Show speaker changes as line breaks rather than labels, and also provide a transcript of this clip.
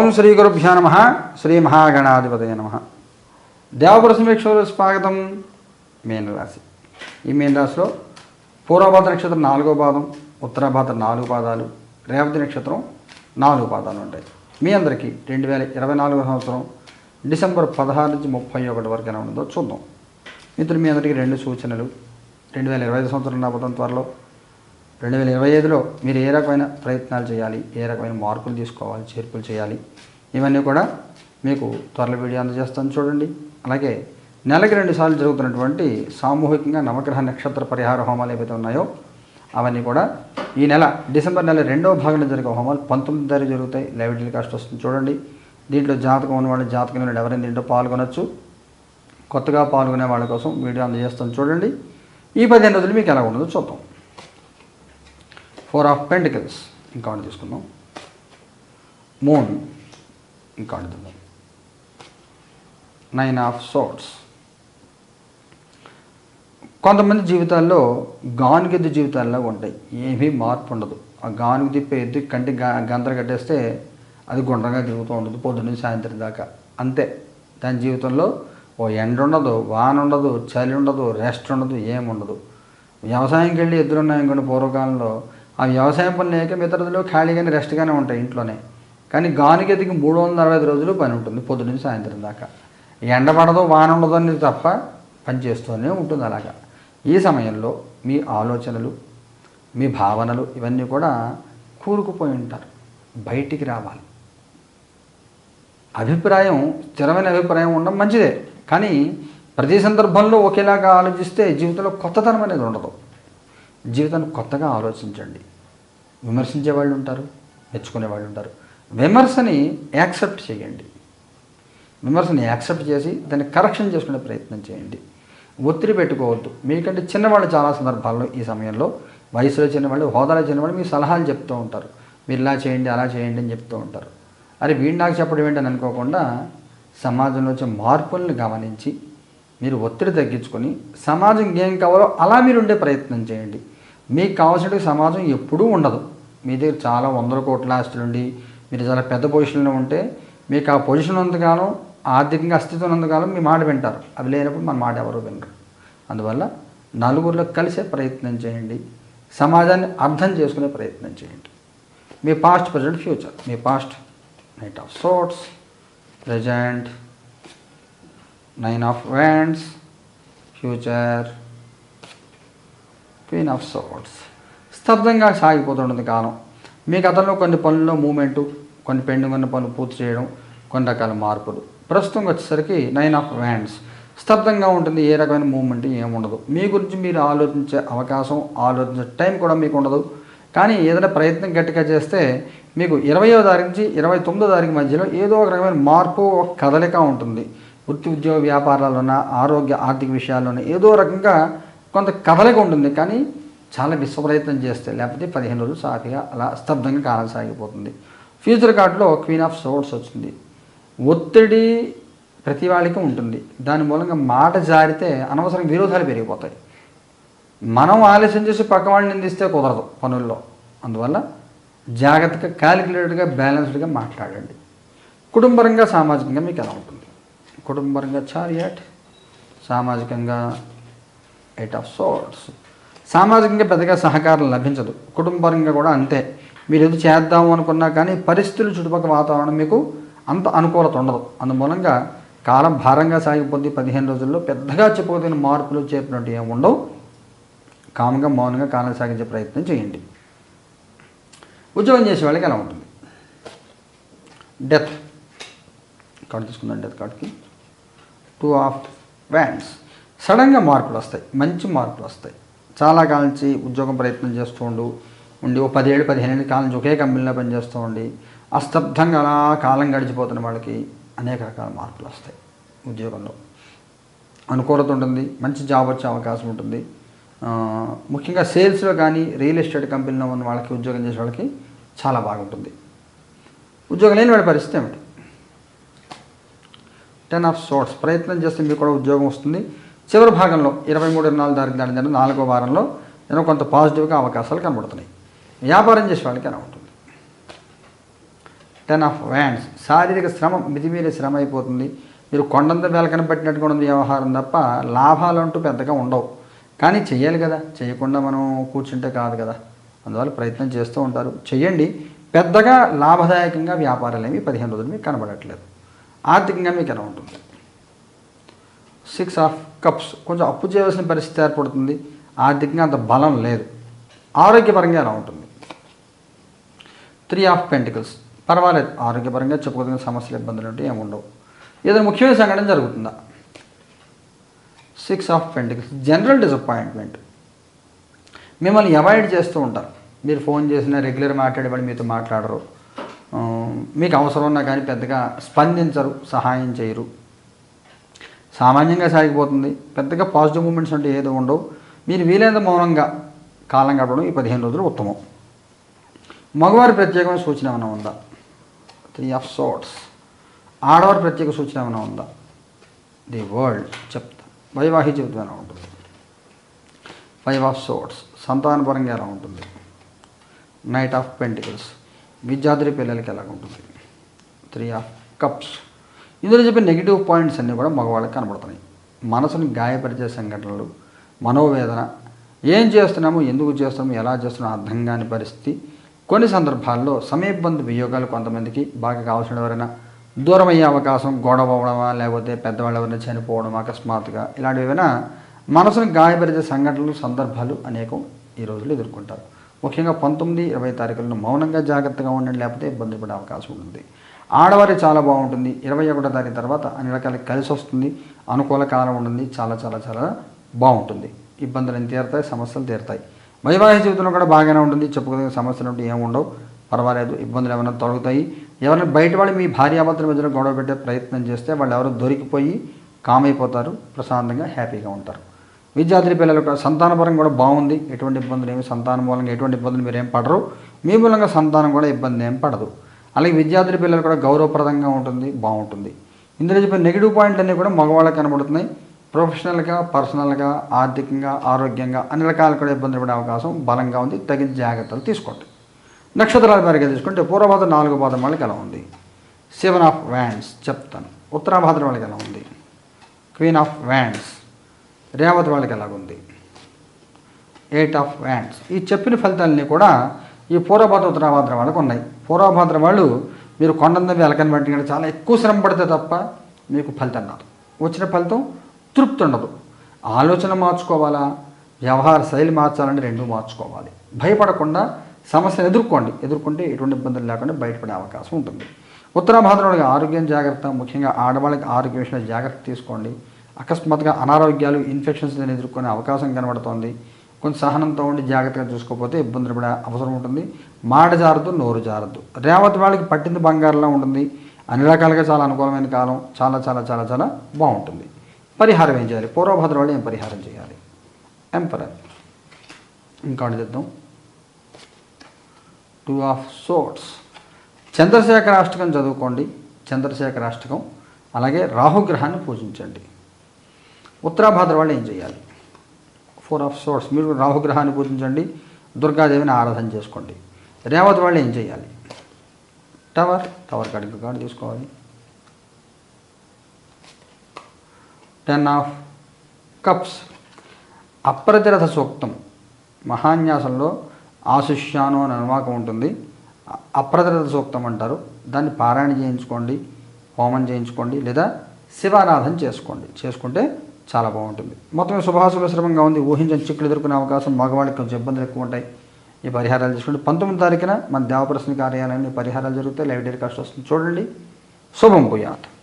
ఓం శ్రీ గురుభ్యో నమ. శ్రీ మహాగణాధిపతయ నమ. దేవపుర సమీక్షలో స్వాగతం మీనరాశి ఈ మీనరాశిలో పూర్వభాద నక్షత్రం నాలుగో పాదం ఉత్తరాభాద నాలుగు పాదాలు రేవతి నక్షత్రం నాలుగు పాదాలు ఉంటాయి. మీ అందరికీ రెండు వేల ఇరవై నాలుగో సంవత్సరం డిసెంబర్ పదహారు నుంచి ముప్పై ఒకటి వరకు ఎలా ఉందో చూద్దాం. మిత్రులు మీ అందరికీ రెండు సూచనలు. రెండు వేల ఇరవై ఐదు సంవత్సరం రాబోతున్న త్వరలో రెండు వేల ఇరవై ఐదులో మీరు ఏ రకమైన ప్రయత్నాలు చేయాలి? ఏ రకమైన మార్పులు తీసుకోవాలి? చేర్పులు చేయాలి? ఇవన్నీ కూడా మీకు త్వరలో వీడియో అందజేస్తాను చూడండి. అలాగే నెలకి రెండు సార్లు జరుగుతున్నటువంటి సామూహికంగా నవగ్రహ నక్షత్ర పరిహార హోమాలు ఏవైతే ఉన్నాయో అవన్నీ కూడా ఈ నెల డిసెంబర్ నెల రెండవ భాగంలో జరిగే హోమాలు పంతొమ్మిది తారీఖు జరుగుతాయి. లైవ్ టెలికాస్ట్ వస్తుంది చూడండి. దీంట్లో జాతకం ఉన్న వాళ్ళు జాతకం ఉన్న ఎవరైనా దీంట్లో పాల్గొనొచ్చు. కొత్తగా పాల్గొనే వాళ్ళ కోసం వీడియో అందజేస్తాను చూడండి. ఈ పదిహేను రోజులు మీకు ఎలా ఉండదో చూద్దాం. Four of pentacles. ఇంకా ఆర్డర్ తీసుకుందాం. మూన్. ఇంకా ఆర్డర్ చూద్దాం నైన్ ఆఫ్ సోట్స్ కొంతమంది జీవితాల్లో గానుగెద్దు జీవితాల్లో ఉంటాయి. ఏమీ మార్పు ఉండదు. ఆ గానుగు తిప్పే ఎద్దు కంటి గా గంతలు కట్టేస్తే అది గుండ్రంగా తిరుగుతూ ఉండదు పొద్దున్న సాయంత్రం దాకా. అంతే. దాని జీవితంలో ఓ ఎండ ఉండదు వాన ఉండదు చలి ఉండదు రెస్ట్ ఉండదు ఏముండదు వ్యవసాయంకి వెళ్ళి ఎద్దులు పూర్వకాలంలో ఆ వ్యవసాయం పని లేక మిగతా ఖాళీగానే రెస్ట్గానే ఉంటాయి ఇంట్లోనే. కానీ గానిగెదికి మూడు వందల అరవై రోజులు పని ఉంటుంది పొద్దు నుంచి సాయంత్రం దాకా. ఎండ పడదు వాన ఉండదు అనేది తప్ప పని చేస్తూనే ఉంటుంది అలాగా. ఈ సమయంలో మీ ఆలోచనలు మీ భావనలు ఇవన్నీ కూడా కూరుకుపోయి ఉంటారు. బయటికి రావాలి. అభిప్రాయం స్థిరమైన అభిప్రాయం ఉండడం మంచిదే. కానీ ప్రతి సందర్భంలో ఒకేలాగా ఆలోచిస్తే జీవితంలో కొత్తతనం అనేది ఉండదు. జీవితాన్ని కొత్తగా ఆలోచించండి. విమర్శించే వాళ్ళు ఉంటారు మెచ్చుకునే వాళ్ళు ఉంటారు. విమర్శని యాక్సెప్ట్ చేయండి. విమర్శని యాక్సెప్ట్ చేసి దాన్ని కరెక్షన్ చేసుకునే ప్రయత్నం చేయండి. ఒత్తిడి పెట్టుకోవద్దు. మీకంటే చిన్నవాళ్ళు చాలా సందర్భాల్లో ఈ సమయంలో వయసులో చిన్నవాళ్ళు హోదాలో చిన్నవాళ్ళు మీ సలహాలు చెప్తూ ఉంటారు. మీరు ఇలా చేయండి అలా చేయండి అని చెప్తూ ఉంటారు. అరే వీడు నాకు చెప్పడం ఏంటని అనుకోకుండా సమాజంలో వచ్చే మార్పుల్ని గమనించి మీరు ఒత్తిడి తగ్గించుకొని సమాజం ఏం కావాలో అలా మీరు ఉండే ప్రయత్నం చేయండి. మీకు కావాల్సిన సమాజం ఎప్పుడూ ఉండదు. మీ దగ్గర చాలా వందల కోట్ల ఆస్తులుండి మీరు చాలా పెద్ద పొజిషన్లో ఉంటే మీకు ఆ పొజిషన్ ఉన్నంతకాలం ఆర్థికంగా అస్తిత్వం ఉన్నంతకాలం మీ మాట వింటారు. అవి లేనప్పుడు మన మాట ఎవరు వినరు. అందువల్ల నలుగురిలో కలిసే ప్రయత్నం చేయండి. సమాజాన్ని అర్థం చేసుకునే ప్రయత్నం చేయండి. మీ past present future me past knight of swords present nine of wands future queen of swords స్తబ్దంగా సాగిపోతుంటుంది కాలం మీ కథలో కొన్ని పనుల్లో మూమెంటు కొన్ని పెండింగ్ ఉన్న పనులు పూర్తి చేయడం కొన్ని రకాల మార్పులు. ప్రస్తుతం వచ్చేసరికి నైన్ ఆఫ్ హ్యాండ్స్ స్తబ్దంగా ఉంటుంది ఏ రకమైన మూమెంట్ ఏముండదు. మీ గురించి మీరు ఆలోచించే అవకాశం ఆలోచించే టైం కూడా మీకు ఉండదు. కానీ ఏదైనా ప్రయత్నం గట్టిగా చేస్తే మీకు ఇరవయో తారీఖు నుంచి ఇరవై తొమ్మిదో తారీఖు మధ్యలో ఏదో ఒక రకమైన మార్పు ఒక కదలిక ఉంటుంది. వృత్తి ఉద్యోగ వ్యాపారాల్లోన ఆరోగ్య ఆర్థిక విషయాల్లోన ఏదో రకంగా కొంత కదలిక ఉంటుంది కానీ చాలా విశ్వప్రయత్నం చేస్తే లేకపోతే పదిహేను రోజులు సాఫీగా అలా స్తబ్దంగా కాలం సాగిపోతుంది. ఫ్యూచర్ కార్డులో క్వీన్ ఆఫ్ సోర్స్ వచ్చింది. ఒత్తిడి ప్రతి వాళ్ళకి ఉంటుంది. దాని మూలంగా మాట జారితే అనవసరం విరోధాలు పెరిగిపోతాయి. మనం ఆలస్యం చేసి పక్క వాళ్ళని నిందిస్తే కుదరదు పనుల్లో. అందువల్ల జాగ్రత్తగా క్యాలిక్యులేటెడ్గా బ్యాలెన్స్డ్గా మాట్లాడండి. కుటుంబరంగా సామాజికంగా మీకు ఎలా ఉంటుంది? కుటుంబరంగా చారియాట్. సామాజికంగా ఎయిట్ ఆఫ్ సోర్స్ సామాజికంగా పెద్దగా సహకారం లభించదు. కుటుంబపరంగా కూడా అంతే. మీరు ఏదో చేద్దాము అనుకున్నా కానీ పరిస్థితులు చుట్టుపక్కల వాతావరణం మీకు అంత అనుకూలత ఉండదు. అందుమూలంగా కాలం భారంగా సాగిపోద్ది పదిహేను రోజుల్లో పెద్దగా చెప్పుకోదగిన మార్పులు చేపినట్టు ఏమి ఉండవు. కామంగా మౌనంగా కాలం సాగించే ప్రయత్నం చేయండి. ఉద్యోగం చేసే వాళ్ళకి ఎలా ఉంటుంది? డెత్ కార్డు తీసుకుందాం డెత్ కార్డ్కి టూ ఆఫ్ వ్యాండ్స్ సడన్గా మార్పులు వస్తాయి. మంచి మార్పులు వస్తాయి. చాలా కాలం నుంచి ఉద్యోగం ప్రయత్నం చేస్తూ ఉండు ఉండి ఓ పదిహేడు పదిహేను కాలం నుంచి ఒకే కంపెనీలో పనిచేస్తూ ఉండి అస్తబ్దంగా అలా కాలం గడిచిపోతున్న వాళ్ళకి. అనేక రకాల మార్పులు వస్తాయి ఉద్యోగంలో. అనుకూలత ఉంటుంది మంచి జాబ్ వచ్చే అవకాశం ఉంటుంది. ముఖ్యంగా సేల్స్లో కానీ రియల్ ఎస్టేట్ కంపెనీలో ఉన్న వాళ్ళకి ఉద్యోగం చేసే వాళ్ళకి చాలా బాగుంటుంది. ఉద్యోగం లేని వాడి పరిస్థితి ఏమిటి? టెన్ ఆఫ్ సోర్ట్స్ ప్రయత్నం చేస్తే మీకు కూడా ఉద్యోగం వస్తుంది. చివరి భాగంలో ఇరవై మూడు ఇరవై నాలుగు తారీఖు దాని జరిగిన నాలుగో వారంలో ఏదో కొంత పాజిటివ్గా అవకాశాలు కనబడుతున్నాయి. వ్యాపారం చేసే వాళ్ళకి ఎలా ఉంటుంది? టెన్ ఆఫ్ వ్యాండ్స్ శారీరక శ్రమ మితిమీరే శ్రమ అయిపోతుంది. మీరు కొండంత వెలకన పెట్టినట్టుగా ఉంది వ్యవహారం తప్ప లాభాలు అంటూ పెద్దగా ఉండవు. కానీ చేయాలి కదా. చేయకుండా మనం కూర్చుంటే కాదు కదా. అందువల్ల ప్రయత్నం చేస్తూ ఉంటారు. చేయండి పెద్దగా లాభదాయకంగా వ్యాపారాలు ఏమి పదిహేను రోజులు మీకు కనబడట్లేదు. ఆర్థికంగా మీకు ఎలా ఉంటుంది? Six of cups. కొంచెం అప్పు చేయవలసిన పరిస్థితి ఏర్పడుతుంది. ఆర్థికంగా అంత బలం లేదు. ఆరోగ్యపరంగా ఎలా ఉంటుంది? Three of pentacles. పర్వాలేదు. ఆరోగ్యపరంగా చెప్పుకోదగిన సమస్యలు ఇబ్బందులు అంటే ఏమి ఉండవు. ఏదైనా ముఖ్యమైన సంఘటన జరుగుతుందా? Six of pentacles. General disappointment. మిమ్మల్ని అవాయిడ్ చేస్తూ ఉంటారు. మీరు ఫోన్ చేసినా రెగ్యులర్ మాట్లాడేవాళ్ళు మీతో మాట్లాడరు. మీకు అవసరం ఉన్నా కానీ పెద్దగా స్పందించరు సహాయం చేయరు. సామాన్యంగా సాగిపోతుంది. పెద్దగా పాజిటివ్ మూమెంట్స్ అంటే ఏదో ఉండవు. మీరు వీలైనంత మౌనంగా కాలం గడపడం ఈ పదిహేను రోజులు ఉత్తమం. మగవారి ప్రత్యేకమైన సూచన ఏమైనా ఉందా? త్రీ ఆఫ్ సోట్స్ ఆడవారి ప్రత్యేక సూచన ఏమైనా ఉందా? ది వరల్డ్ చెప్తా. వైవాహిక జీవితం ఎలా ఉంటుంది? ఫైవ్ ఆఫ్ సోట్స్ సంతానపరంగా ఎలా ఉంటుంది? నైట్ ఆఫ్ పెంటికల్స్ విద్యార్థి పిల్లలకి ఎలా ఉంటుంది త్రీ ఆఫ్ కప్స్ ఇందులో చెప్పే నెగిటివ్ పాయింట్స్ అన్నీ కూడా మగవాళ్ళకి కనబడుతున్నాయి మనసుని గాయపరిచే సంఘటనలు మనోవేదన ఏం చేస్తున్నాము ఎందుకు చేస్తున్నాము ఎలా చేస్తున్నాము అర్థం కాని పరిస్థితి. కొన్ని సందర్భాల్లో సమయబంధ వియోగాలు కొంతమందికి బాగా కావాల్సిన ఎవరైనా దూరమయ్యే అవకాశం గొడవ అవడమా లేకపోతే పెద్దవాళ్ళు ఎవరైనా చనిపోవడం అకస్మాత్తుగా ఇలాంటివి ఏమైనా మనసును గాయపరిచే సంఘటనలు సందర్భాలు అనేకం ఈ రోజులు ఎదుర్కొంటారు. ముఖ్యంగా పంతొమ్మిది ఇరవై తారీఖులను మౌనంగా జాగ్రత్తగా ఉండండి లేకపోతే ఇబ్బంది పడే అవకాశం ఉంటుంది. ఆడవారి చాలా బాగుంటుంది. ఇరవై ఒకటో తారీఖు తర్వాత అన్ని రకాల కలిసి వస్తుంది. అనుకూల కాలం ఉంటుంది. చాలా చాలా చాలా బాగుంటుంది. ఇబ్బందులు ఎంత తీరుతాయి? సమస్యలు తీరుతాయి. వైవాహిక జీవితంలో కూడా బాగానే ఉంటుంది. చెప్పుకోదగిన సమస్యలు ఉంటే ఏమి ఉండవు. పర్వాలేదు. ఇబ్బందులు ఏమైనా తొలగుతాయి. ఎవరైనా బయట వాళ్ళు మీ భార్యాభర్తల మధ్యలో గొడవ పెట్టే ప్రయత్నం చేస్తే వాళ్ళు ఎవరు దొరికిపోయి కామైపోతారు. ప్రశాంతంగా హ్యాపీగా ఉంటారు. విద్యార్థి పిల్లలు కూడా సంతానపరం కూడా బాగుంది. ఎటువంటి ఇబ్బందులు ఏమి? సంతానం మూలంగా ఎటువంటి ఇబ్బందులు మీరు ఏం పడరు. మీ మూలంగా సంతానం కూడా ఇబ్బంది ఏం పడదు. అలాగే విద్యార్థుల పిల్లలు కూడా గౌరవప్రదంగా ఉంటుంది బాగుంటుంది. ఇందులో చెప్పే నెగిటివ్ పాయింట్ అన్నీ కూడా మగవాళ్ళకి కనబడుతున్నాయి. ప్రొఫెషనల్గా పర్సనల్గా ఆర్థికంగా ఆరోగ్యంగా అన్ని రకాలు కూడా ఇబ్బంది పడే అవకాశం బలంగా ఉంది. తగిన జాగ్రత్తలు తీసుకోండి. నక్షత్రాల పేరుగా తీసుకుంటే పూర్వభాద్ర నాలుగు పాదం వాళ్ళకి ఎలా ఉంది? సెవెన్ ఆఫ్ వ్యాండ్స్ చెప్తాను. ఉత్తరాభాద్ర వాళ్ళకి ఎలా ఉంది? క్వీన్ ఆఫ్ వ్యాండ్స్ రేవతి వాళ్ళకి ఎలాగుంది ఎయిట్ ఆఫ్ వ్యాండ్స్ ఈ చెప్పిన ఫలితాలన్నీ కూడా ఈ పూర్వభద్ర ఉత్తరాభాద్ర వాళ్ళకు ఉన్నాయి. పూర్వభద్ర వాళ్ళు మీరు కొండంత వెలకని బట్టి చాలా ఎక్కువ శ్రమ పడితే తప్ప మీకు ఫలితం రాదు. వచ్చిన ఫలితం తృప్తి ఉండదు. ఆలోచన మార్చుకోవాలా? వ్యవహార శైలి మార్చాలని రెండు మార్చుకోవాలి. భయపడకుండా సమస్యను ఎదుర్కోండి. ఎదుర్కొంటే ఎటువంటి ఇబ్బందులు లేకుండా బయటపడే అవకాశం ఉంటుంది. ఉత్తరాభాద్రుడికి ఆరోగ్యం జాగ్రత్త ముఖ్యంగా ఆడవాళ్ళకి ఆరోగ్య విషయంలో జాగ్రత్త తీసుకోండి. అకస్మాత్తుగా అనారోగ్యాలు ఇన్ఫెక్షన్స్ ఎదుర్కొనే అవకాశం కనబడుతోంది. కొంచెం సహనంతో ఉండి జాగ్రత్తగా చూసుకోకపోతే ఇబ్బందులు పడే అవసరం ఉంటుంది. మాట జారద్దు నోరు జారద్దు. రేవతి వాళ్ళకి పట్టింది బంగారంలో ఉంటుంది. అన్ని రకాలుగా చాలా అనుకూలమైన కాలం. చాలా చాలా చాలా చాలా బాగుంటుంది. పరిహారం ఏం చేయాలి? పూర్వభద్ర వాళ్ళు ఏం పరిహారం చేయాలి? ఎంపరర్ ఇంకోటి చేద్దాం టూ ఆఫ్ సోట్స్ చంద్రశేఖర అష్టకం చదువుకోండి. చంద్రశేఖర అష్టకం. అలాగే రాహుగ్రహాన్ని పూజించండి. ఉత్తరాభాద్ర వాళ్ళు ఏం చేయాలి? Four of swords. మీరు రాహుగ్రహాన్ని పూజించండి దుర్గాదేవిని ఆరాధన చేసుకోండి. రేవతి వాళ్ళు ఏం చేయాలి? టవర్ టవర్ కాడికి కార్డు తీసుకోవాలి. Ten of cups. అప్రతిరథ సూక్తం. మహాన్యాసంలో ఆశిష్యాను అని అనువాకం ఉంటుంది. అప్రతిరథ సూక్తం అంటారు. దాన్ని పారాయణ చేయించుకోండి హోమం చేయించుకోండి లేదా శివారాధన చేసుకోండి. చేసుకుంటే చాలా బాగుంటుంది. మొత్తం శుభాశుభ శ్రమంగా ఉంది. ఊహించని చిక్కులు ఎదుర్కొనే అవకాశం మగవాళ్ళకి కొంచెం ఇబ్బందులు ఎక్కువ ఉంటాయి. ఈ పరిహారాలు చేసుకుంటే పంతొమ్మిది తారీఖున మన దేవప్రశ్న కార్యాలయంలో పరిహారాలు జరుగుతాయి. లైవ్ కాస్ట్ వస్తుంది. చూడండి. శుభం పోయాత్